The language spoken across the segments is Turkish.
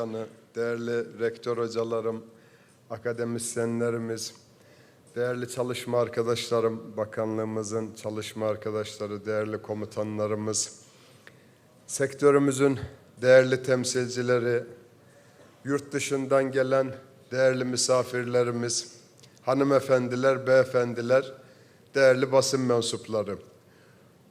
Başkanı, değerli rektör hocalarım, akademisyenlerimiz, değerli çalışma arkadaşlarım, bakanlığımızın çalışma arkadaşları, değerli komutanlarımız, sektörümüzün değerli temsilcileri, yurt dışından gelen değerli misafirlerimiz, hanımefendiler, beyefendiler, değerli basın mensupları.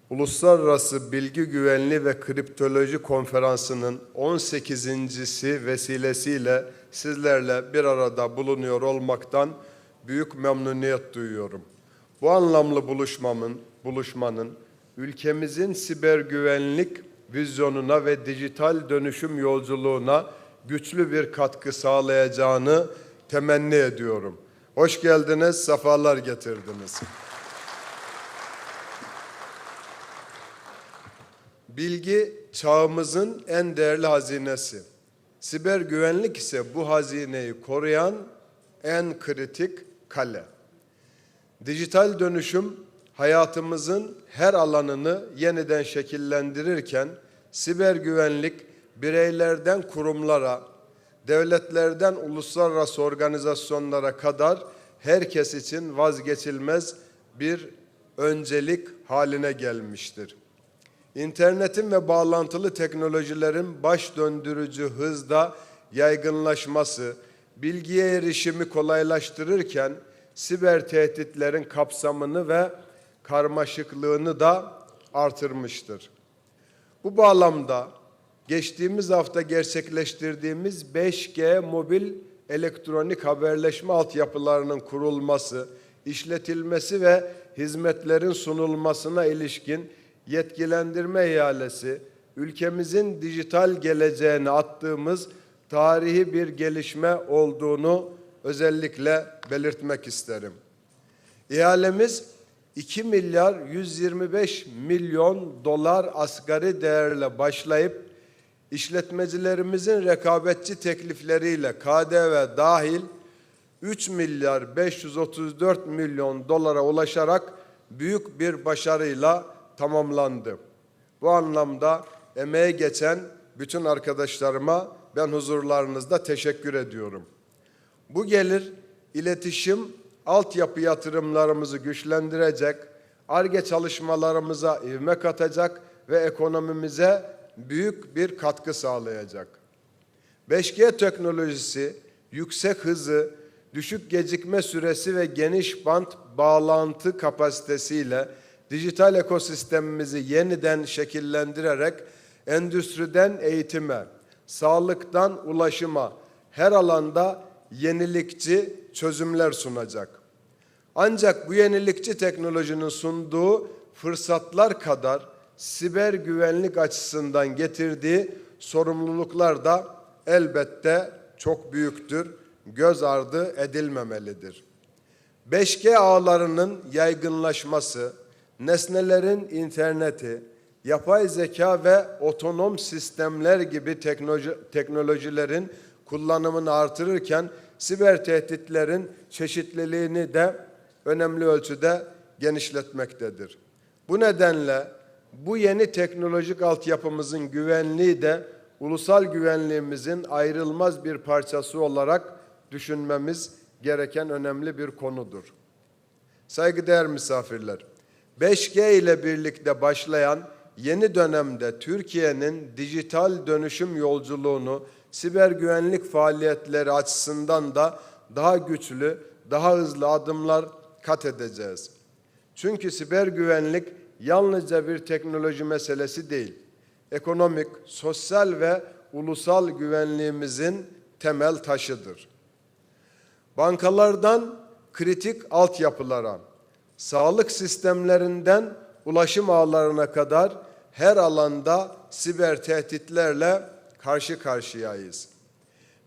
Uluslararası Bilgi Güvenliği ve Kriptoloji Konferansı'nın 18.si vesilesiyle sizlerle bir arada bulunuyor olmaktan büyük memnuniyet duyuyorum. Bu anlamlı buluşmamın, buluşmanın ülkemizin siber güvenlik vizyonuna ve dijital dönüşüm yolculuğuna güçlü bir katkı sağlayacağını temenni ediyorum. Hoş geldiniz, sefalar getirdiniz. Bilgi çağımızın en değerli hazinesi. Siber güvenlik ise bu hazineyi koruyan en kritik kale. Dijital dönüşüm hayatımızın her alanını yeniden şekillendirirken siber güvenlik bireylerden kurumlara, devletlerden uluslararası organizasyonlara kadar herkes için vazgeçilmez bir öncelik haline gelmiştir. İnternetin ve bağlantılı teknolojilerin baş döndürücü hızda yaygınlaşması, bilgiye erişimi kolaylaştırırken siber tehditlerin kapsamını ve karmaşıklığını da artırmıştır. Bu bağlamda geçtiğimiz hafta gerçekleştirdiğimiz 5G mobil elektronik haberleşme altyapılarının kurulması, işletilmesi ve hizmetlerin sunulmasına ilişkin yetkilendirme ihalesi ülkemizin dijital geleceğine attığımız tarihi bir gelişme olduğunu özellikle belirtmek isterim. İhalemiz 2 milyar 125 milyon dolar asgari değerle başlayıp işletmecilerimizin rekabetçi teklifleriyle KDV dahil 3 milyar 534 milyon dolara ulaşarak büyük bir başarıyla tamamlandı. Bu anlamda emeğe geçen bütün arkadaşlarıma ben huzurlarınızda teşekkür ediyorum. Bu gelir iletişim, altyapı yatırımlarımızı güçlendirecek, ARGE çalışmalarımıza ivme katacak ve ekonomimize büyük bir katkı sağlayacak. 5G teknolojisi yüksek hızı, düşük gecikme süresi ve geniş bant bağlantı kapasitesiyle dijital ekosistemimizi yeniden şekillendirerek endüstriden eğitime, sağlıktan ulaşıma her alanda yenilikçi çözümler sunacak. Ancak bu yenilikçi teknolojinin sunduğu fırsatlar kadar siber güvenlik açısından getirdiği sorumluluklar da elbette çok büyüktür, göz ardı edilmemelidir. 5G ağlarının yaygınlaşması, nesnelerin interneti, yapay zeka ve otonom sistemler gibi teknoloji, teknolojilerin kullanımını artırırken siber tehditlerin çeşitliliğini de önemli ölçüde genişletmektedir. Bu nedenle bu yeni teknolojik altyapımızın güvenliği de ulusal güvenliğimizin ayrılmaz bir parçası olarak düşünmemiz gereken önemli bir konudur. Saygıdeğer misafirler, 5G ile birlikte başlayan yeni dönemde Türkiye'nin dijital dönüşüm yolculuğunu siber güvenlik faaliyetleri açısından da daha güçlü, daha hızlı adımlar kat edeceğiz. Çünkü siber güvenlik yalnızca bir teknoloji meselesi değil. Ekonomik, sosyal ve ulusal güvenliğimizin temel taşıdır. Bankalardan kritik altyapılara, sağlık sistemlerinden ulaşım ağlarına kadar her alanda siber tehditlerle karşı karşıyayız.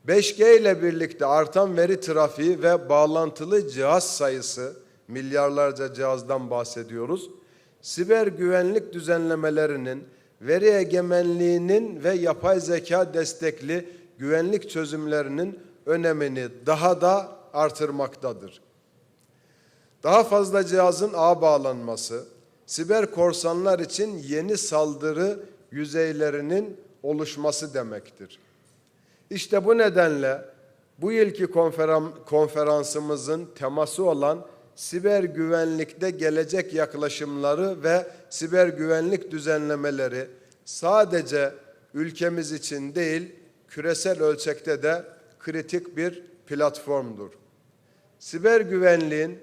5G ile birlikte artan veri trafiği ve bağlantılı cihaz sayısı, milyarlarca cihazdan bahsediyoruz. Siber güvenlik düzenlemelerinin, veri egemenliğinin ve yapay zeka destekli güvenlik çözümlerinin önemini daha da artırmaktadır. Daha fazla cihazın ağ bağlanması, siber korsanlar için yeni saldırı yüzeylerinin oluşması demektir. İşte bu nedenle bu yılki konferan- konferansımızın teması olan siber güvenlikte gelecek yaklaşımları ve siber güvenlik düzenlemeleri sadece ülkemiz için değil, küresel ölçekte de kritik bir platformdur. Siber güvenliğin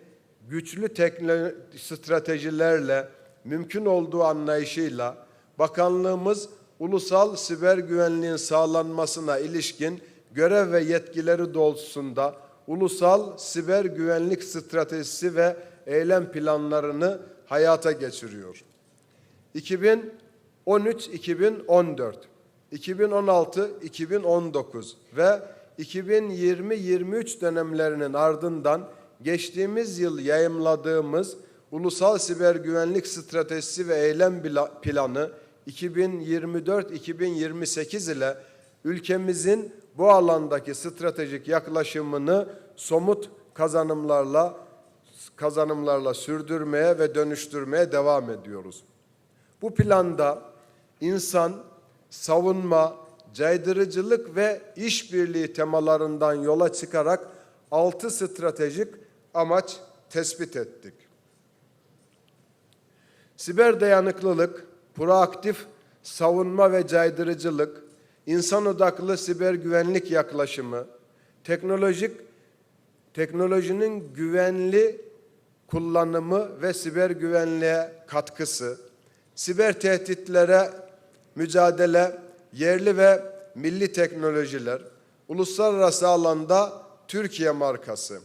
güçlü tekno- stratejilerle mümkün olduğu anlayışıyla bakanlığımız ulusal siber güvenliğin sağlanmasına ilişkin görev ve yetkileri doğrultusunda ulusal siber güvenlik stratejisi ve eylem planlarını hayata geçiriyor. 2013-2014, 2016-2019 ve 2020-23 dönemlerinin ardından geçtiğimiz yıl yayımladığımız Ulusal Siber Güvenlik Stratejisi ve Eylem Planı 2024-2028 ile ülkemizin bu alandaki stratejik yaklaşımını somut kazanımlarla kazanımlarla sürdürmeye ve dönüştürmeye devam ediyoruz. Bu planda insan, savunma, caydırıcılık ve işbirliği temalarından yola çıkarak altı stratejik amaç tespit ettik. Siber dayanıklılık, proaktif savunma ve caydırıcılık, insan odaklı siber güvenlik yaklaşımı, teknolojik teknolojinin güvenli kullanımı ve siber güvenliğe katkısı, siber tehditlere mücadele, yerli ve milli teknolojiler, uluslararası alanda Türkiye markası.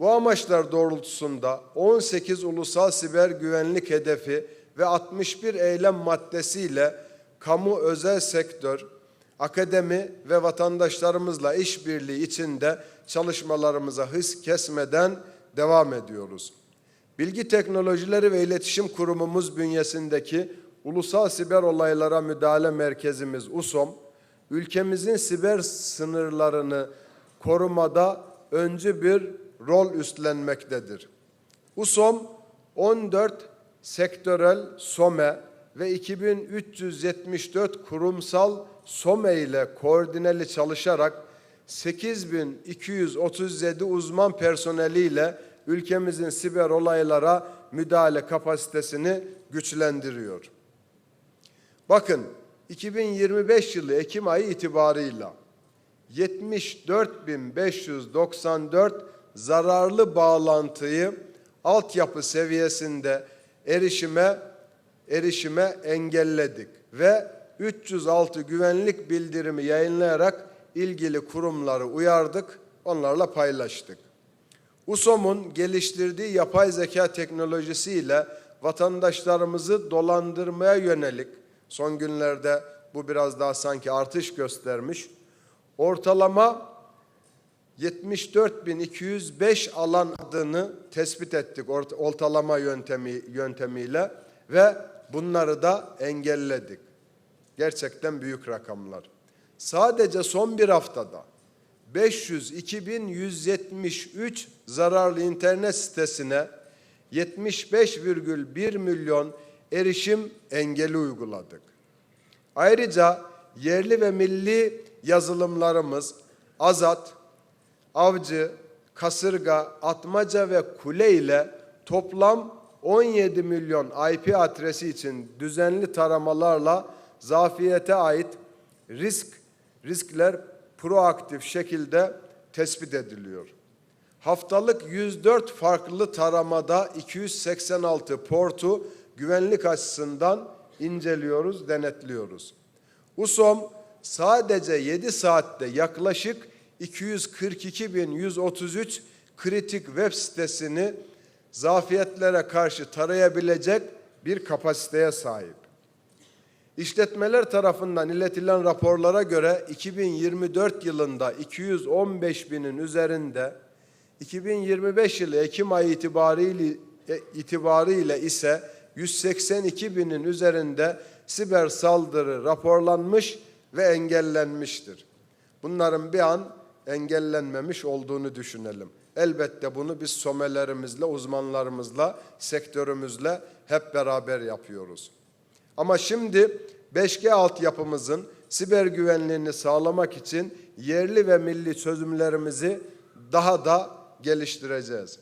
Bu amaçlar doğrultusunda 18 ulusal siber güvenlik hedefi ve 61 eylem maddesiyle kamu özel sektör, akademi ve vatandaşlarımızla işbirliği içinde çalışmalarımıza hız kesmeden devam ediyoruz. Bilgi Teknolojileri ve İletişim Kurumumuz bünyesindeki Ulusal Siber Olaylara Müdahale Merkezimiz USOM, ülkemizin siber sınırlarını korumada öncü bir rol üstlenmektedir. USOM 14 sektörel SOME ve 2374 kurumsal SOME ile koordineli çalışarak 8237 uzman personeliyle ülkemizin siber olaylara müdahale kapasitesini güçlendiriyor. Bakın 2025 yılı Ekim ayı itibarıyla 74.594 zararlı bağlantıyı altyapı seviyesinde erişime erişime engelledik ve 306 güvenlik bildirimi yayınlayarak ilgili kurumları uyardık, onlarla paylaştık. USOM'un geliştirdiği yapay zeka teknolojisiyle vatandaşlarımızı dolandırmaya yönelik son günlerde bu biraz daha sanki artış göstermiş. Ortalama 74.205 alan adını tespit ettik ort- ortalama yöntemi yöntemiyle ve bunları da engelledik. Gerçekten büyük rakamlar. Sadece son bir haftada 502.173 zararlı internet sitesine 75,1 milyon erişim engeli uyguladık. Ayrıca yerli ve milli yazılımlarımız Azat, Avcı, Kasırga, Atmaca ve Kule ile toplam 17 milyon IP adresi için düzenli taramalarla zafiyete ait risk riskler proaktif şekilde tespit ediliyor. Haftalık 104 farklı taramada 286 portu güvenlik açısından inceliyoruz, denetliyoruz. USOM sadece 7 saatte yaklaşık 242.133 kritik web sitesini zafiyetlere karşı tarayabilecek bir kapasiteye sahip. İşletmeler tarafından iletilen raporlara göre 2024 yılında 215 binin üzerinde, 2025 yılı Ekim ayı itibariyle, e, itibariyle ise 182 binin üzerinde siber saldırı raporlanmış ve engellenmiştir. Bunların bir an engellenmemiş olduğunu düşünelim. Elbette bunu biz somelerimizle, uzmanlarımızla, sektörümüzle hep beraber yapıyoruz. Ama şimdi 5G altyapımızın siber güvenliğini sağlamak için yerli ve milli çözümlerimizi daha da geliştireceğiz.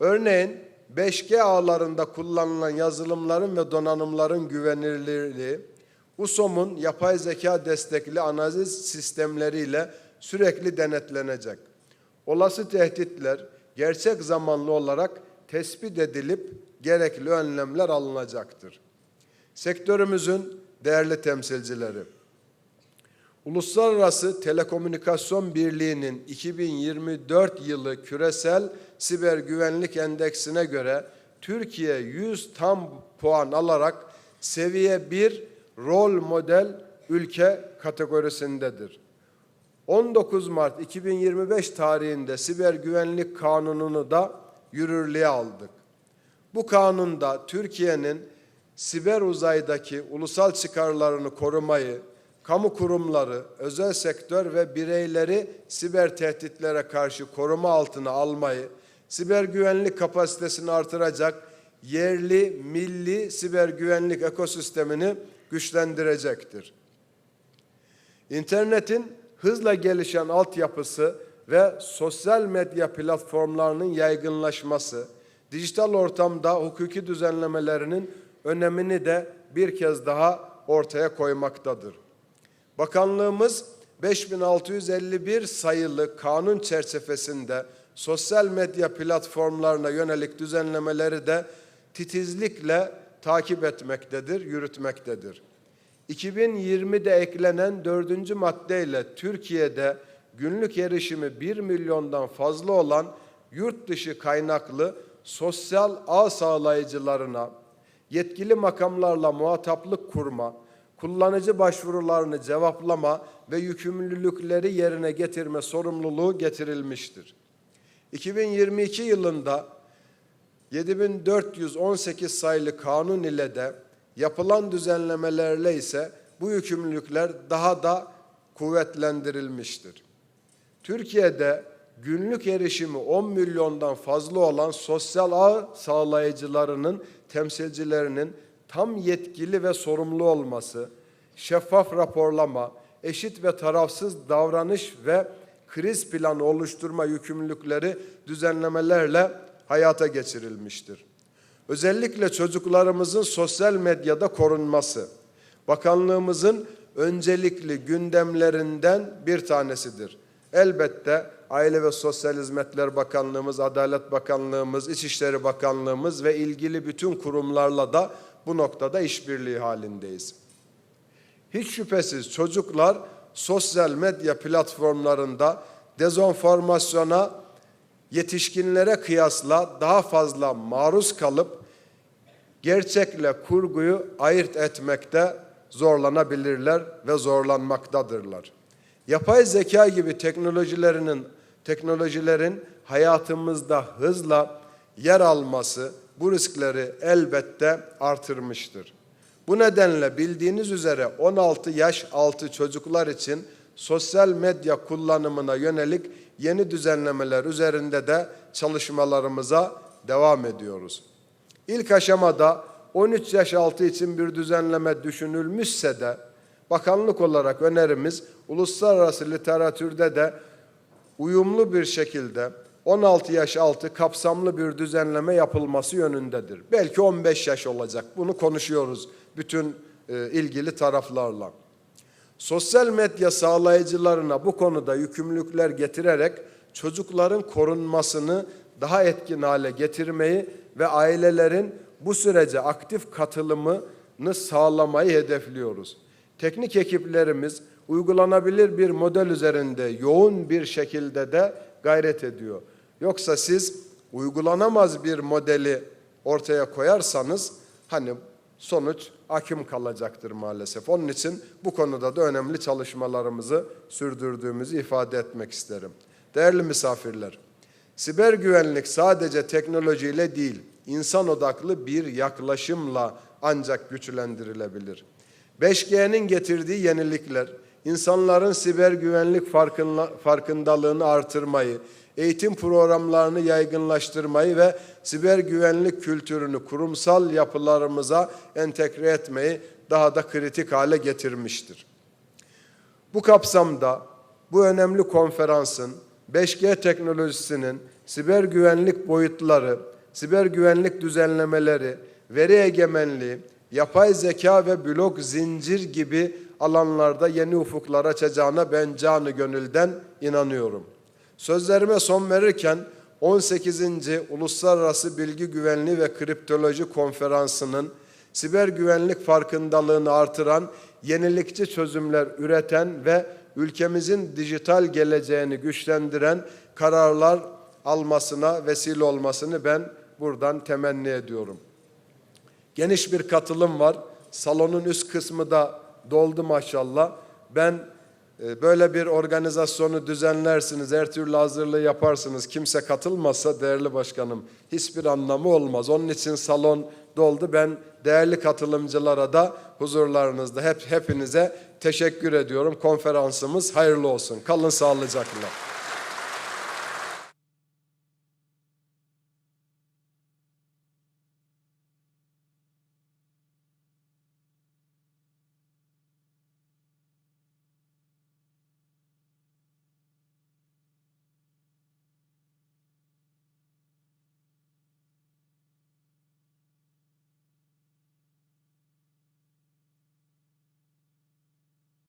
Örneğin 5G ağlarında kullanılan yazılımların ve donanımların güvenilirliği, USOM'un yapay zeka destekli analiz sistemleriyle sürekli denetlenecek. Olası tehditler gerçek zamanlı olarak tespit edilip gerekli önlemler alınacaktır. Sektörümüzün değerli temsilcileri, Uluslararası Telekomünikasyon Birliği'nin 2024 yılı küresel siber güvenlik endeksine göre Türkiye 100 tam puan alarak seviye 1 rol model ülke kategorisindedir. 19 Mart 2025 tarihinde siber güvenlik kanununu da yürürlüğe aldık. Bu kanunda Türkiye'nin siber uzaydaki ulusal çıkarlarını korumayı, kamu kurumları, özel sektör ve bireyleri siber tehditlere karşı koruma altına almayı, siber güvenlik kapasitesini artıracak yerli, milli siber güvenlik ekosistemini güçlendirecektir. İnternetin hızla gelişen altyapısı ve sosyal medya platformlarının yaygınlaşması, dijital ortamda hukuki düzenlemelerinin önemini de bir kez daha ortaya koymaktadır. Bakanlığımız 5651 sayılı kanun çerçevesinde sosyal medya platformlarına yönelik düzenlemeleri de titizlikle takip etmektedir, yürütmektedir. 2020'de eklenen dördüncü maddeyle Türkiye'de günlük erişimi 1 milyondan fazla olan yurt dışı kaynaklı sosyal ağ sağlayıcılarına yetkili makamlarla muhataplık kurma, kullanıcı başvurularını cevaplama ve yükümlülükleri yerine getirme sorumluluğu getirilmiştir. 2022 yılında 7418 sayılı kanun ile de yapılan düzenlemelerle ise bu yükümlülükler daha da kuvvetlendirilmiştir. Türkiye'de günlük erişimi 10 milyondan fazla olan sosyal ağ sağlayıcılarının temsilcilerinin tam yetkili ve sorumlu olması, şeffaf raporlama, eşit ve tarafsız davranış ve kriz planı oluşturma yükümlülükleri düzenlemelerle hayata geçirilmiştir. Özellikle çocuklarımızın sosyal medyada korunması, bakanlığımızın öncelikli gündemlerinden bir tanesidir. Elbette Aile ve Sosyal Hizmetler Bakanlığımız, Adalet Bakanlığımız, İçişleri Bakanlığımız ve ilgili bütün kurumlarla da bu noktada işbirliği halindeyiz. Hiç şüphesiz çocuklar sosyal medya platformlarında dezenformasyona yetişkinlere kıyasla daha fazla maruz kalıp gerçekle kurguyu ayırt etmekte zorlanabilirler ve zorlanmaktadırlar. Yapay zeka gibi teknolojilerinin teknolojilerin hayatımızda hızla yer alması bu riskleri elbette artırmıştır. Bu nedenle bildiğiniz üzere 16 yaş altı çocuklar için sosyal medya kullanımına yönelik yeni düzenlemeler üzerinde de çalışmalarımıza devam ediyoruz. İlk aşamada 13 yaş altı için bir düzenleme düşünülmüşse de bakanlık olarak önerimiz uluslararası literatürde de uyumlu bir şekilde 16 yaş altı kapsamlı bir düzenleme yapılması yönündedir. Belki 15 yaş olacak. Bunu konuşuyoruz bütün e, ilgili taraflarla. Sosyal medya sağlayıcılarına bu konuda yükümlülükler getirerek çocukların korunmasını daha etkin hale getirmeyi ve ailelerin bu sürece aktif katılımını sağlamayı hedefliyoruz. Teknik ekiplerimiz uygulanabilir bir model üzerinde yoğun bir şekilde de gayret ediyor. Yoksa siz uygulanamaz bir modeli ortaya koyarsanız hani sonuç akim kalacaktır maalesef. Onun için bu konuda da önemli çalışmalarımızı sürdürdüğümüzü ifade etmek isterim. Değerli misafirler, siber güvenlik sadece teknolojiyle değil, insan odaklı bir yaklaşımla ancak güçlendirilebilir. 5G'nin getirdiği yenilikler, insanların siber güvenlik farkındalığını artırmayı, eğitim programlarını yaygınlaştırmayı ve siber güvenlik kültürünü kurumsal yapılarımıza entegre etmeyi daha da kritik hale getirmiştir. Bu kapsamda bu önemli konferansın 5G teknolojisinin siber güvenlik boyutları, siber güvenlik düzenlemeleri, veri egemenliği, yapay zeka ve blok zincir gibi alanlarda yeni ufuklar açacağına ben canı gönülden inanıyorum. Sözlerime son verirken 18. Uluslararası Bilgi Güvenliği ve Kriptoloji Konferansı'nın siber güvenlik farkındalığını artıran, yenilikçi çözümler üreten ve ülkemizin dijital geleceğini güçlendiren kararlar almasına vesile olmasını ben buradan temenni ediyorum. Geniş bir katılım var. Salonun üst kısmı da doldu maşallah. Ben e, böyle bir organizasyonu düzenlersiniz, her türlü hazırlığı yaparsınız. Kimse katılmazsa değerli başkanım hiçbir anlamı olmaz. Onun için salon doldu. Ben değerli katılımcılara da huzurlarınızda hep hepinize teşekkür ediyorum. Konferansımız hayırlı olsun. Kalın sağlıcakla.